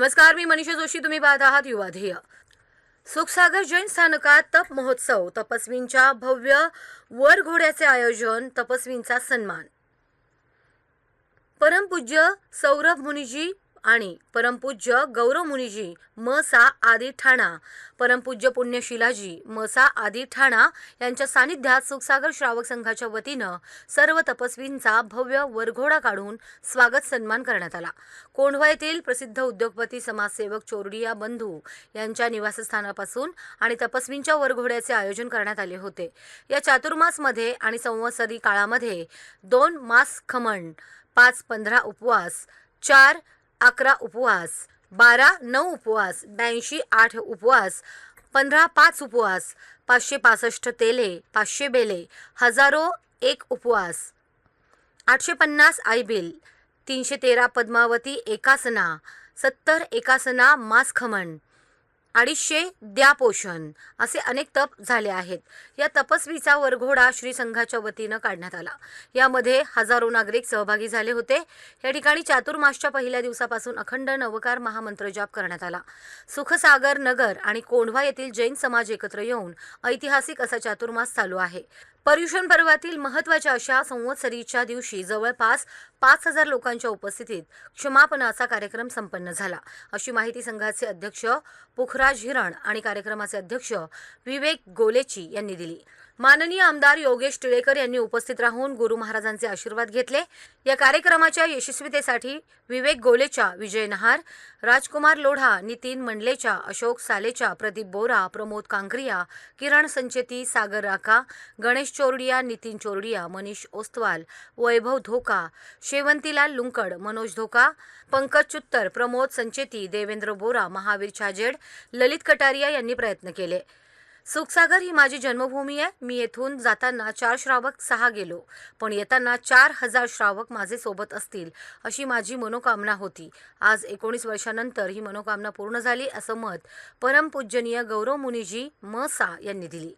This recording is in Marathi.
नमस्कार मी मनीषा जोशी. तुम्ही पाहत आहात युवा ध्येय. सुखसागर जैन स्थानकात तप महोत्सव तपस्वींच्या भव्य वर घोड्याचे आयोजन तपस्वींचा सन्मान. परमपूज्य सौरभ मुनिजी आणि परमपूज्य गौरव मुनिजी मसा आदी ठाणा परमपूज्य पुण्यशिलाजी मसा आदी ठाणा यांच्या सानिध्यात सुखसागर श्रावक संघाच्या वतीनं सर्व तपस्वींचा भव्य वरघोडा काढून स्वागत सन्मान करण्यात आला. कोंढवा येथील प्रसिद्ध उद्योगपती समाजसेवक चोरडिया बंधू यांच्या निवासस्थानापासून आणि तपस्वींच्या वरघोड्याचे आयोजन करण्यात आले होते. या चातुर्मासमध्ये आणि संवत्सरी काळामध्ये दोन मास खमण पाच पंधरा उपवास चार अकरा उपवास बारा नऊ उपवास ब्याऐंशी आठ उपवास पंधरा पाच उपवास पाचशे पासष्ट तेले पाचशे बेले हजारो एक उपवास. आठशे पन्नास आयबिल तीनशे तेरा पद्मावती एकासना सत्तर एकासना मास खमण अडीचशे द्या पोषण असे अनेक तप झाले आहेत. या तपस्वीचा वरघोडा श्री संघाच्या वतीनं काढण्यात आला. यामध्ये हजारो नागरिक सहभागी झाले होते. या ठिकाणी चातुर्मासच्या पहिल्या दिवसापासून अखंड नवकार महामंत्र जाप करण्यात आला. सुखसागर नगर आणि कोंढवा येथील जैन समाज एकत्र येऊन ऐतिहासिक असा चातुर्मास चालू आहे. पर्युषण पर्वातील महत्त्वाच्या अशा संवत्सरीच्या दिवशी जवळपास पाच हजार लोकांच्या उपस्थितीत क्षमापनाचा कार्यक्रम संपन्न झाला. अशी माहिती संघाचे अध्यक्ष पुखराज हिरण आणि कार्यक्रमाचे अध्यक्ष विवेक गोलेची यांनी दिली. माननीय आमदार योगेश टिळेकर यांनी उपस्थित राहून गुरु महाराजांचे आशीर्वाद घेतले. या कार्यक्रमाच्या यशस्वीतेसाठी विवेक गोलेच्या विजय नहार राजकुमार लोढा नितीन मंडलेच्या अशोक सालेच्या प्रदीप बोरा प्रमोद कांकरिया किरण संचेती सागर राखा गणेश चोरडिया नितीन चोरडिया मनीष ओस्तवाल वैभव धोका शेवंतीलाल लुंकड मनोज धोका पंकज चुत्तर प्रमोद संचेती देवेंद्र बोरा महावीर छाजेड ललित कटारिया यांनी प्रयत्न केले. सुखसागर ही माझी जन्मभूमी आहे. मी येथून जाताना चार श्रावक सहा गेलो. पण येताना चार हजार श्रावक माझे सोबत असतील अशी माझी मनोकामना होती. आज एकोणीस वर्षानंतर ही मनोकामना पूर्ण झाली असं मत परमपूजनीय गौरव मुनिजी म सा यांनी दिली.